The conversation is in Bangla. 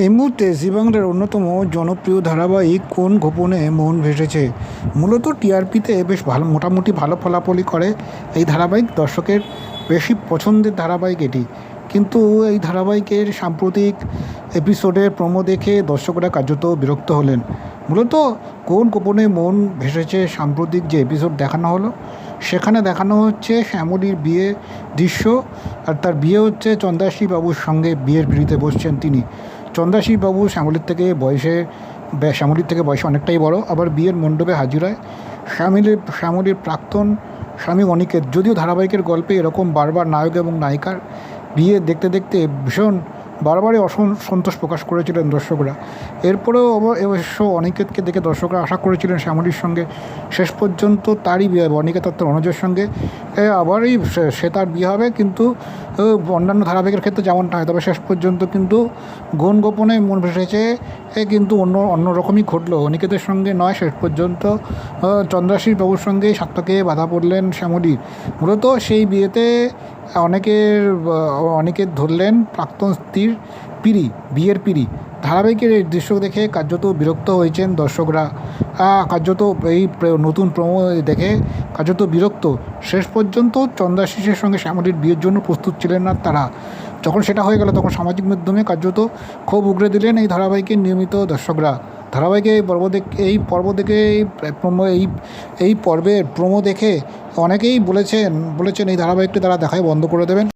এই মুহূর্তে জি বাংলার অন্যতম জনপ্রিয় ধারাবাহিক কোন গোপনে মন ভেসেছে? মূলত টিআরপিতে বেশ ভালো, মোটামুটি ভালো ফলাফলই করে এই ধারাবাহিক দর্শকের বেশি পছন্দের ধারাবাহিক এটি। কিন্তু এই ধারাবাহিকের সাম্প্রতিক এপিসোডের প্রোমো দেখে দর্শকরা কার্যত বিরক্ত হলেন। মূলত কোন গোপনে মন ভেসেছে সাম্প্রতিক যে এপিসোড দেখানো হলো, সেখানে দেখানো হচ্ছে শ্যামলীর বিয়ে দৃশ্য আর তার বিয়ে হচ্ছে চন্দাশী বাবুর সঙ্গে বিয়ের পিড়িতে বসছেন তিনি। চন্দাশী বাবু শ্যামলীর থেকে বয়সে শ্যামলীর থেকে বয়সে অনেকটাই বড়। আবার বিয়ের মণ্ডপে হাজির হয় শ্যামলীর, শ্যামলির প্রাক্তন স্বামী অনিকেত যদিও ধারাবাহিকের গল্পে এরকম বারবার নায়ক এবং নায়িকার বিয়ে দেখতে দেখতে ভীষণ বারবারই অসন্তোষ প্রকাশ করেছিলেন দর্শকরা। এরপরেও অব- অবশ্য অনিকেতকে দেখে দর্শকরা আশা করেছিলেন শ্যামলীর সঙ্গে। শেষ পর্যন্ত তারই বিয়ে হবে, অনিকেত তার অনুজের সঙ্গে। আবারই সে- তার বিয়ে হবে, কিন্তু অন্যান্য ধারাবাহিকের ক্ষেত্রে যেমনটা হয়, তবে শেষ পর্যন্ত কিন্তু গোন গোপনে মন ভেসেছে, এ, কিন্তু অন্য অন্য রকমই ঘটলো। অনিকেতের সঙ্গে নয়, শেষ পর্যন্ত চন্দ্রাশীর বাবুর সঙ্গে সাতটাকে বাধা পড়লেন শ্যামলীর মূলত সেই বিয়েতে অনেকের অনেকে ধরলেন প্রাক্তন স্ত্রীর পিড়ি, বিয়ের পিড়ি। ধারাবাহিকের এই দৃশ্য দেখে কার্যত বিরক্ত হয়েছেন দর্শকরা। কার্যত এই নতুন প্রমো দেখে কার্যত বিরক্ত। শেষ পর্যন্ত চন্দ্রাশিসের সঙ্গে শ্যামলীর বিয়ের জন্য প্রস্তুত ছিলেন না তারা। যখন সেটা হয়ে গেল, তখন সামাজিক মাধ্যমে কার্যত ক্ষোভ উগরে দিলেন এই ধারাবাহিকের নিয়মিত দর্শকরা। ধারাবাহিকে এই পর্ব দেখে এই পর্ব দেখে এই এই পর্বের প্রোমো দেখে অনেকেই বলেছেন বলেছেন এই ধারাবাহিকটি তারা দেখাই বন্ধ করে দেবেন।